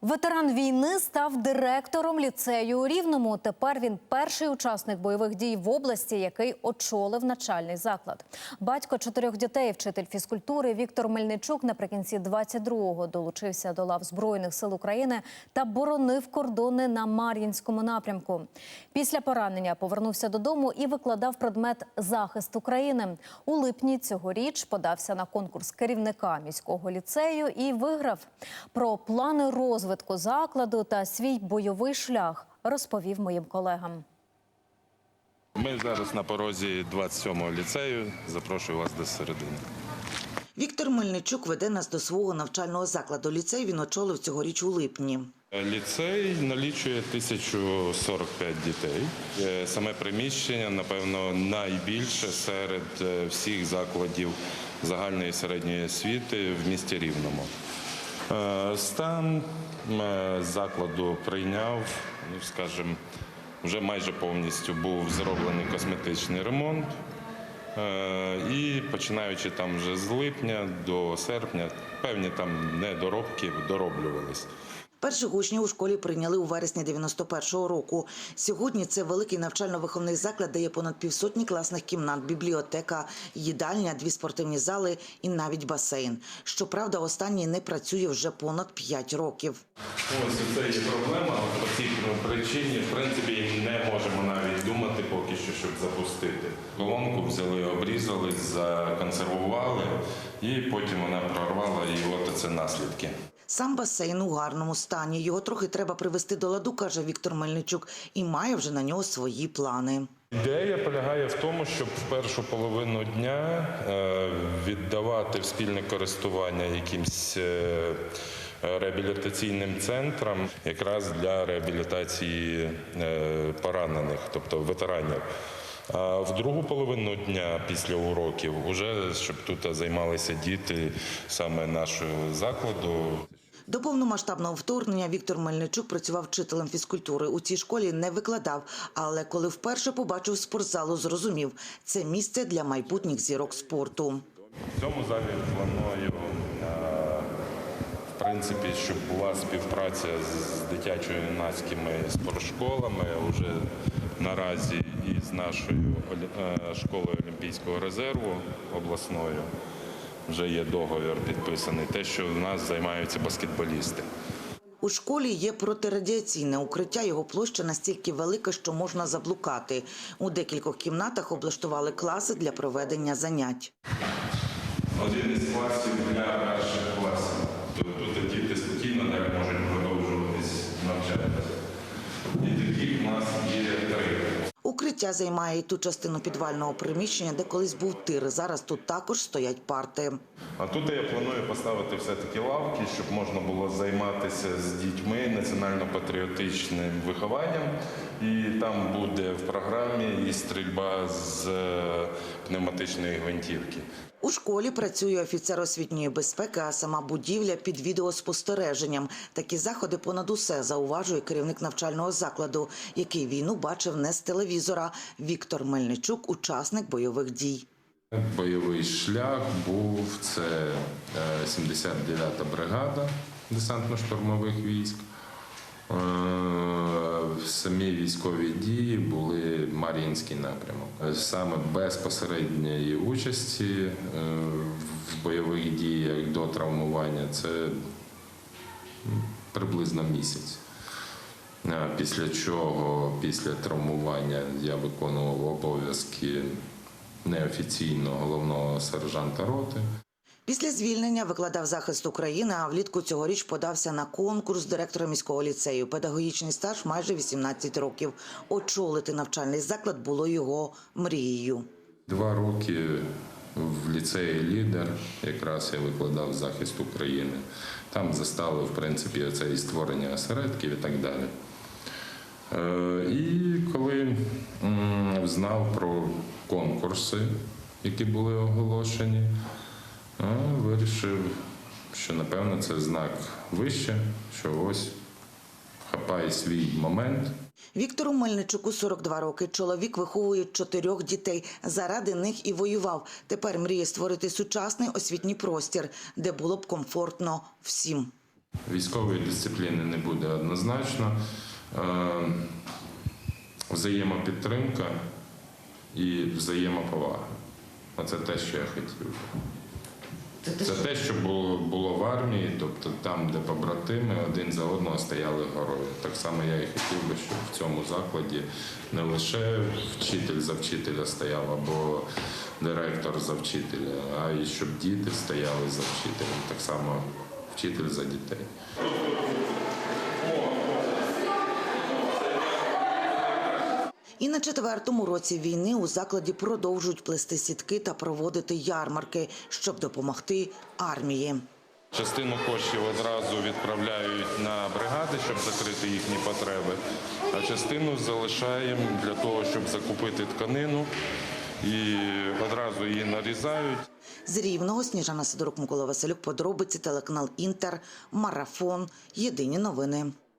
Ветеран війни став директором ліцею у Рівному. Тепер він перший учасник бойових дій в області, який очолив начальний заклад. Батько чотирьох дітей, вчитель фізкультури Віктор Мельничук наприкінці 22-го долучився до лав збройних сил України та боронив кордони на Мар'їнському напрямку. Після поранення повернувся додому і викладав предмет захист України. У липні цьогоріч подався на конкурс керівника міського ліцею і виграв. Про плани розвитку закладу та свій бойовий шлях розповів моїм колегам. Ми зараз на порозі 27-го ліцею. Запрошую вас до середини. Віктор Мельничук веде нас до свого навчального закладу. Ліцей він очолив цьогоріч у липні. Ліцей налічує 1045 дітей. Е, Саме приміщення, напевно, найбільше серед е, всіх закладів загальної і середньої освіти в місті Рівному. Е, Стан е, закладу прийняв, ну скажімо, вже майже повністю був зроблений косметичний ремонт. Е, І починаючи там вже з липня до серпня, певні там недоробки дороблювались. Перших учнів у школі прийняли у вересні 91-го року. Сьогодні це великий навчально-виховний заклад, де є понад півсотні класних кімнат, бібліотека, їдальня, дві спортивні зали і навіть басейн. Щоправда, останній не працює вже понад 5 років. Ось це є проблема. По цій причині, в принципі, не можемо навіть думати поки що, щоб запустити. Колонку взяли, обрізали, законсервували, і потім вона прорвала, і от це наслідки. Сам басейн у гарному стані. Його трохи треба привести до ладу, каже Віктор Мельничук, і має вже на нього свої плани. Ідея полягає в тому, щоб в першу половину дня е, віддавати в спільне користування якимсь е, реабілітаційним центрам якраз для реабілітації е, поранених, тобто ветеранів. А в другу половину дня після уроків, уже щоб тут займалися діти саме нашого закладу. До повномасштабного вторгнення Віктор Мельничук працював вчителем фізкультури. У цій школі не викладав, але коли вперше побачив спортзалу, зрозумів – це місце для майбутніх зірок спорту. В цьому залі планую, е, в принципі, щоб була співпраця з дитячо-юнацькими спортшколами уже наразі і з нашою е, школою Олімпійського резерву обласною. Вже є договір підписаний. Те, що в нас займаються баскетболісти. У школі є протирадіаційне укриття. Його площа настільки велика, що можна заблукати. У декількох кімнатах облаштували класи для проведення занять. Один із класів для перших класів. Тобто тут діти спокійно далі можуть продовжуватись навчатися. І таких у нас є три. Укриття займає і ту частину підвального приміщення, де колись був тир. Зараз тут також стоять парти. А тут я планую поставити все-таки лавки, щоб можна було займатися з дітьми національно-патріотичним вихованням. І там буде в програмі і стрільба з е, пневматичної гвинтівки. У школі працює офіцер освітньої безпеки, а сама будівля під відеоспостереженням. Такі заходи понад усе зауважує керівник навчального закладу, який війну бачив не з телевізора. Віктор Мельничук, учасник бойових дій. Бойовий шлях був це е, 79-та бригада десантно-штурмових військ. Е, самі військові дії були Мар'їнський напрямок. Е, Саме безпосередньої участі е, в бойових діях до травмування це приблизно місяць. Після чого, після травмування, я виконував обов'язки неофіційного головного сержанта роти. Після звільнення викладав захист України, а влітку цьогоріч подався на конкурс директора міського ліцею. Педагогічний стаж майже 18 років. Очолити навчальний заклад було його мрією. Два роки в ліцеї лідер, якраз я викладав захист України. Там застали, в принципі, оце і створення осередків і так далі. Е, І коли знав про конкурси, які були оголошені, вирішив, що напевно це знак вище, що ось хапає свій момент. Віктору Мельничуку 42 роки. Чоловік виховує чотирьох дітей. Заради них і воював. Тепер мріє створити сучасний освітній простір, де було б комфортно всім. Військової дисципліни не буде однозначно. Е, Взаємопідтримка і взаємоповага. Оце те, що я хотів. Це те, що було, було в армії, тобто там, де побратими один за одного стояли горою. Так само я і хотів би, щоб в цьому закладі не лише вчитель за вчителя стояв або директор за вчителя, а й щоб діти стояли за вчителем. Так само вчитель за дітей. І на четвертому році війни у закладі продовжують плести сітки та проводити ярмарки, щоб допомогти армії. Частину коштів одразу відправляють на бригади, щоб закрити їхні потреби, а частину залишаємо для того, щоб закупити тканину і одразу її нарізають. З Рівного Сніжана Сидорук, Микола Василюк, подробиці, телеканал Інтер, Марафон, Єдині новини.